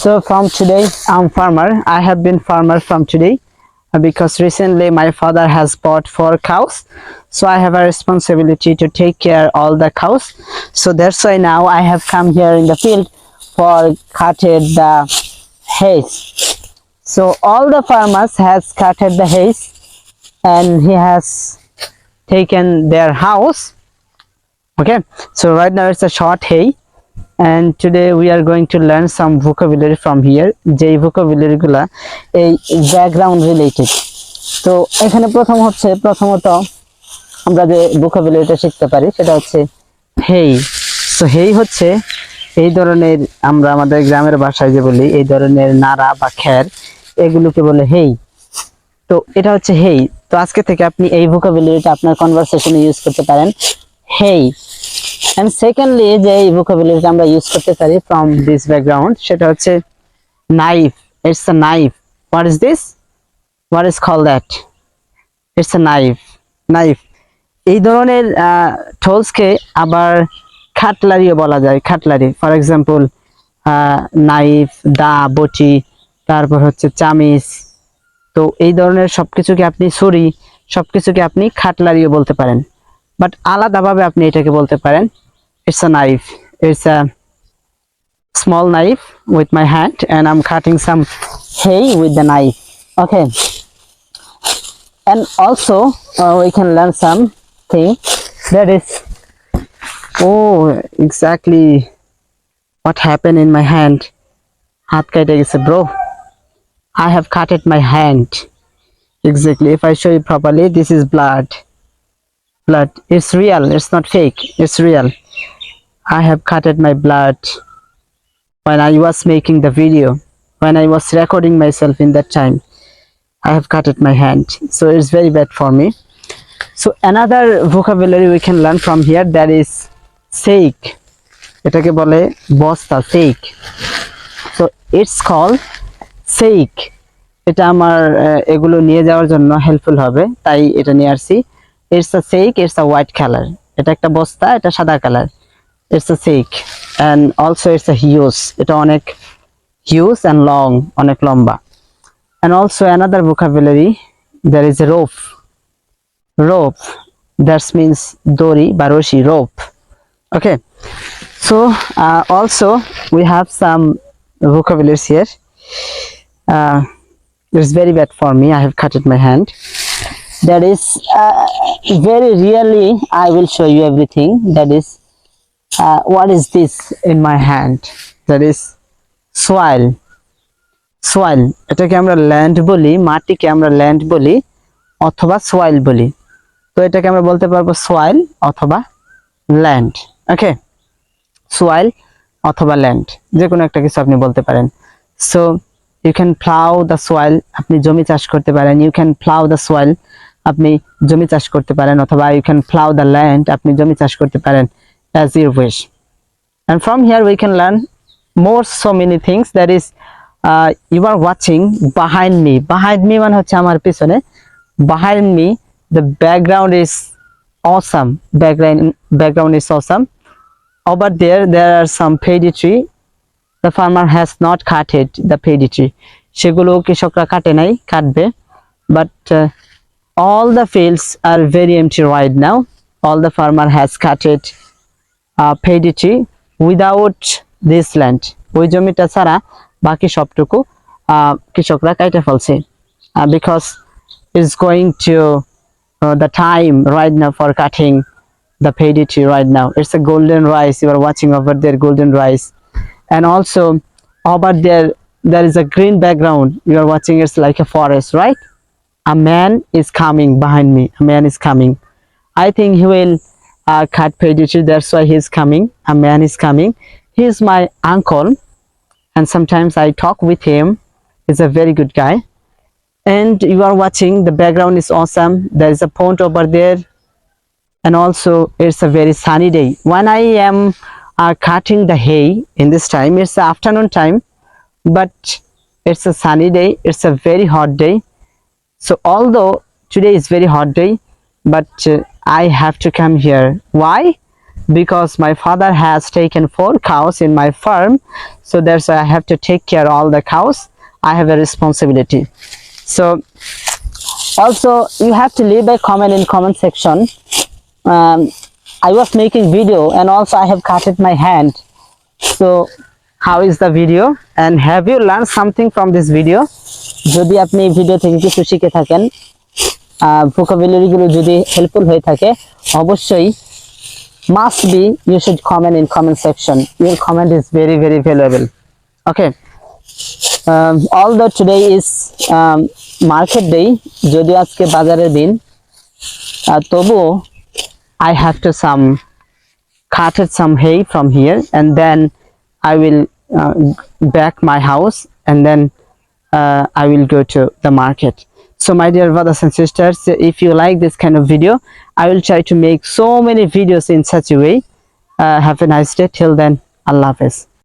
So from today, I'm farmer. I have been farmer from today uh, because recently my father has bought four cows. So I have a responsibility to take care all the cows. So that's why now I have come here in the field for cutted the hay. So all the farmers has cutted the hay and he has taken their house. Okay, so right now it's a short hay and today we are going to learn some vocabulary from here. যেই vocabulary গুলা এই background related তো এখানে প্রথম হচ্ছে, প্রথমত আমরা যে vocabularyটা শিখতে পারি, সেটা হচ্ছে হেই। তো হেই হচ্ছে এই ধরনের আমরা আমাদের গ্রামের ভাষায় যে বলি, এই ধরনের নাড়া বা খ্যার, এগুলোকে বলে হেই। তো এটা হচ্ছে হেই। তো আজকে থেকে আপনি এই vocabularyটা আপনার কনভারসেশনে ইউজ করতে পারেন। হেই। এন্ড সেকেন্ডলি যে এই vocabulary আমরা ইউজ করতে পারি ফ্রম দিস ব্যাকগ্রাউন্ড সেটা হচ্ছে knife it's a knife what is this what is call that it's a knife knife এই ধরনের টোলসকে আবার খাটলারিও বলা যায় খাটলারি ফর এক্সাম্পল নাইফ দা, বটি, তারপর হচ্ছে চামিচ। তো এই ধরনের সবকিছুকে আপনি ছুরি সবকিছুকে আপনি খাটলারিও বলতে পারেন। বাট আলাদাভাবে আপনি এটাকে বলতে পারেন it's a knife it's a small knife with my hand and I'm cutting some hay with the knife okay and also uh, we can learn something that is oh exactly what happened in my hand হাত কেটে গেছে bro I have cutted my hand exactly if I show you properly this is blood blood it's real it's not fake it's real I have cutted my blood when I was making the video when I was recording myself in that time I have cutted my hand so it's very bad for me so another vocabulary we can learn from here that is sake এটাকে বলে বস্তা sake so it's called sake এটা আমার আহ, এগুলো নিয়ে যাওয়ার জন্য helpful হবে তাই এটা নিয়ে আসছি it's a sec it's a white colour এটা একটা বস্তা এটা সাদা colour it's a sec and also it's a huge এটা অনেক হিউজ অ্যান্ড লং অনেক লম্বা and also another vocabulary there is a rope rope that's means দড়ি বা রশি rope okay so uh, also we have some vocabularies here uh, it's very bad for me i have cutted my hand That is uh, very really i will show you everything. That is uh, what is this in my hand? That is soil. Soil. এটাকে আমরা land বলি মাটিকে আমরা land বলি অথবা সোয়াইল বলি। তো এটাকে আমরা বলতে পারব সোয়াইল অথবা ল্যান্ড ওকে সোয়াইল অথবা ল্যান্ড যে কোনো একটা কিছু আপনি বলতে পারেন। So you can plough the soil আপনি জমি চাষ করতে পারেন। You can plough the soil আপনি জমি চাষ করতে পারেন, অথবা you can plough the land আপনি জমি চাষ করতে পারেন as your ways and from here we can learn more so many things that is you are watching behind me behind me মানে হচ্ছে আমার পিছনে। Behind me the background is awesome background background is awesome over there there are some shady tree. The farmer has not cutted the shady tree সেগুলো কৃষকরা কাটে নাই, কাটবে। But all the fields are very empty right now all the farmer has cut it uh, paddy tree without this land ওই জমিটা ছাড়া বাকি সবটুকু আহ, কৃষকরা কাইটে ফেলছে because it's going to the time right now for cutting the paddy tree right now it's a golden rice you are watching over there golden rice and also over there there is a green background you are watching it's like a forest right A man is coming behind me. A man is coming. I think he will uh, cut paddy tree that's why he's coming. A man is coming. He is my uncle. And sometimes i talk with him. He's a very good guy. And you are watching. The background is awesome. There is a pond over there. And also it's a very sunny day. When i am uh, cutting the hay in this time. It's afternoon time. But it's a sunny day. It's a very hot day so although today is very hot day but uh, i have to come here. Why? Because my father has taken four cows in my farm so that's why i have to take care all the cows. I have a responsibility. So also you have to leave a comment in comment section. Um, i was making video and also i have cut my hand. So how is the video? And have you learned something from this video যদি আপনি video থেকে কিছু শিখে থাকেন ভোকাবিলারিগুলো যদি helpful হয়ে থাকে, অবশ্যই must be you should comment in comment section your comment is very very valuable okay all the today is market day যদি আজকে বাজারে দিন তবু I have to some cutted some hay from here and then I will back my house and then uh, I will go to the market. So my dear brothers and sisters, if you like this kind of video, I will try to make so many videos in such a way. Uh, have a nice day. Till then, Allah Hafiz.